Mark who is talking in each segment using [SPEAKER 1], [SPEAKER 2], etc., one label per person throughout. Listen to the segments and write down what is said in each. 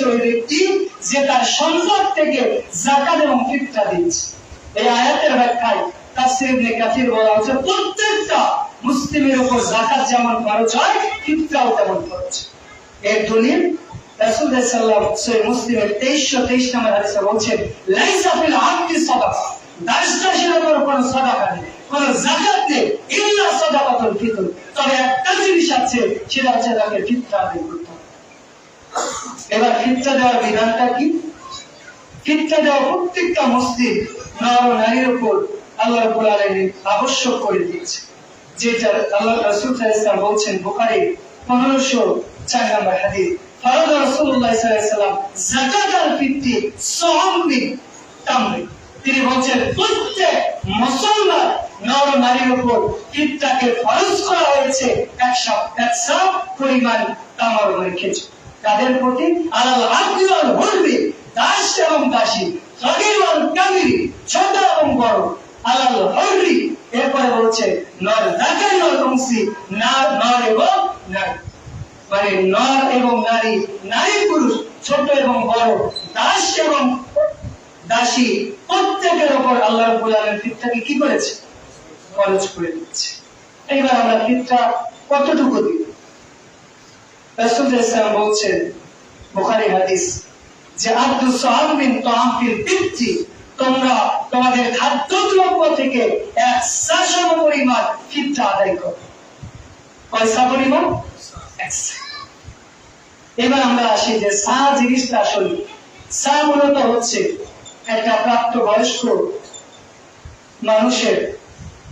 [SPEAKER 1] হচ্ছে ওই ব্যক্তি যে তার সম্পদ থেকে জাকাত এবং ফিতরা দিচ্ছে এই আয়াতের ব্যাখ্যায় তাফসীর ইবনে কাসির বলা হচ্ছে প্রত্যেকটা মুসলিমের উপর জাকাত যেমন খরচ হয়, ফিতরাও তেমন খরচ এর দলিল সাল্লাল্লাহু আলাইহি মুসলিমের 2323 নম্বর হাদিসে লাইসা ফিল সাদাকা উপর সাদাকা নেই, কোনো যাকাত নেই, ইল্লা সাদাকাতুল ফিতর। তবে একটা জিনিস আছে, সেটা হচ্ছে তাকে ফিতরা আদায় করতে হবে। এবার ফিতরা দেওয়ার বিধানটা কি? ফিতরা দেওয়া প্রত্যেকটা মুসলিম নর নারীর উপর আল্লাহ রাব্বুল আলামিন আবশ্যক করে দিয়েছে। যেটা আল্লাহ রাসূল ওয়াসাল্লাম বলছেন বুখারী 1504 নম্বর হাদিস তিনি বলছেন, প্রত্যেক মুসলমান নর নারীর উপর ফরজ করা হয়েছে একশো পরিমাণ তামার খেজুর তাদের প্রতি দাস এবং দাসী পুরুষ এবং বড়, দাস এবং দাসী, প্রত্যেকের উপর আল্লাহ রাব্বুল আলামিন কি করেছে? খরচ করে দিচ্ছে। এইবার আমরা ফিতরা কতটুকু দিই রাসূল ইসলাম বলছেন, বুখারী হাদিস, যে আব্দু সাহাবিন তাহাফিল ফিতরি তোমরা তোমাদের থেকে এক পরিমাণ ফিতরা আদায় করো। পয়সা পরিমাণ? এবার আমরা আসি যে সা জিনিসটা আসলে সা মূলত হচ্ছে একটা প্রাপ্ত বয়স্ক মানুষের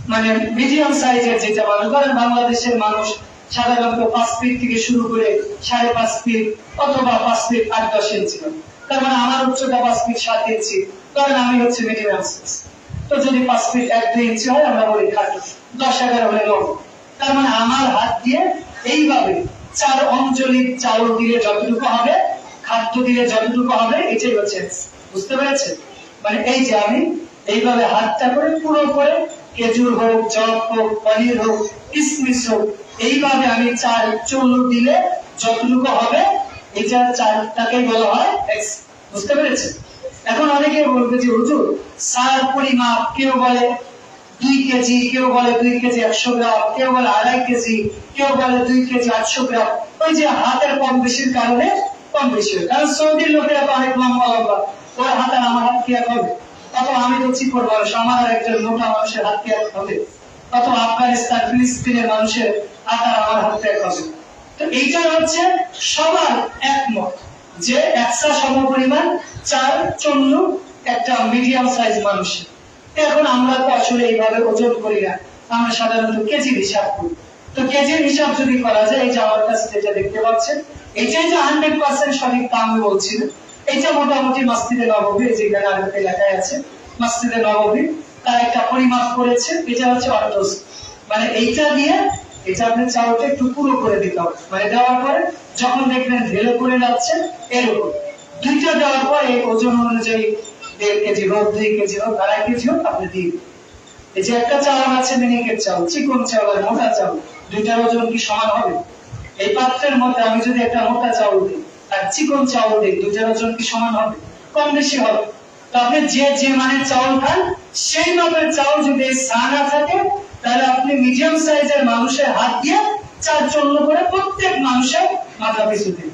[SPEAKER 1] মানে মিডিয়াম সাইজের যেটা মানুষ বাংলাদেশের মানুষ সাধারণত পাঁচ ফিট থেকে শুরু করে সাড়ে পাঁচ ফিট অথবা পাঁচ ফিট আট দশ ইঞ্চি তার মানে আমার উচ্চতা পাঁচ ফিট সাত ইঞ্চি ধরেন আমি হচ্ছে মিডিয়াম সাইজ তো যদি পাঁচ ফিট এক দুই ইঞ্চি হয়, আমরা বলি খাটো। দশ এগারো হলে নব তার মানে আমার হাত দিয়ে এইভাবে চার অঞ্চলিক চাউল দিলে যতটুকু হবে, খাদ্য দিলে যতটুকু হবে, এটাই হচ্ছে বুঝতে পেরেছেন? মানে এই যে আমি এইভাবে হাতটা করে পুরো করে খেজুর হোক জব হোক, পনির হোক, কিসমিস হোক এইভাবে আমি চার চুল দিলে যতটুকু হবে এটা চারটাকে বলা হয় X বুঝতে পেরেছেন? এখন অনেকে বলবে যে, হুজুর, সার পরিমাপ কেউ বলে দুই কেজি, কেউ বলে দুই কেজি একশো গ্রাম, কেউ বলে আড়াই কেজি, কেউ বলে দুই কেজি আটশো গ্রাম। ওই যে হাতের কম বেশির কারণে কম বেশি হয়। কারণ সৌদির লোকেরা তো অনেক লম্বা লম্বা। ওর হাত আমার হাত কি এক হবে? অথবা আমি তো চিকর মানুষ আমার একজন মোটা মানুষের হাত কি এক হবে? অথবা আফগানিস্তান, ফিলিস্তিনের মানুষের আর আমার তো এইটা হচ্ছে সবার একমত যে একশা চার চন্ন একটা মিডিয়াম সাইজ এখন আমরা তো আসলে এইভাবে ওজন করি না। আমরা সাধারণত কেজির হিসাব করি। তো কেজির হিসাব যদি করা যায়, এই যে আমার কাছে যেটা দেখতে পাচ্ছেন যে হান্ড্রেড পার্সেন্ট সঠিক তা আমি বলছি না। এইটা মোটামুটি মসজিদে নববী এই যে এখানে আরবিতে লেখায় আছে মসজিদে নববী তার একটা পরিমাপ করেছে, এটা হচ্ছে অর্থস মানে এইটা দিয়ে একটু পুরো করে দিতে হবে। মানে পরে যখন দেখবেন ঢেলে যাচ্ছে, এরকম। দুইটা দেওয়ার ওজন অনুযায়ী দেড় কেজি হোক, দুই কেজি হোক, আড়াই কেজি হোক, আপনি দিন। এই যে একটা আছে, মিনিকেট চাউল চিকন চাউল আর মোটা চাউল দুইটার ওজন কি সমান হবে? এই পাত্রের মধ্যে আমি যদি একটা মোটা চাউল দিই আর চিকন চাউল দিই, দুইটার ওজন কি সমান হবে? কম বেশি হবে। তো আপনি যে যে মানের চাউল খান সেই মাপের চাউল যদি সা না থাকে, তাহলে আপনি মিডিয়াম সাইজের মানুষের হাত দিয়ে চার চন্ন করে প্রত্যেক মানুষের মাথা পিছু দিন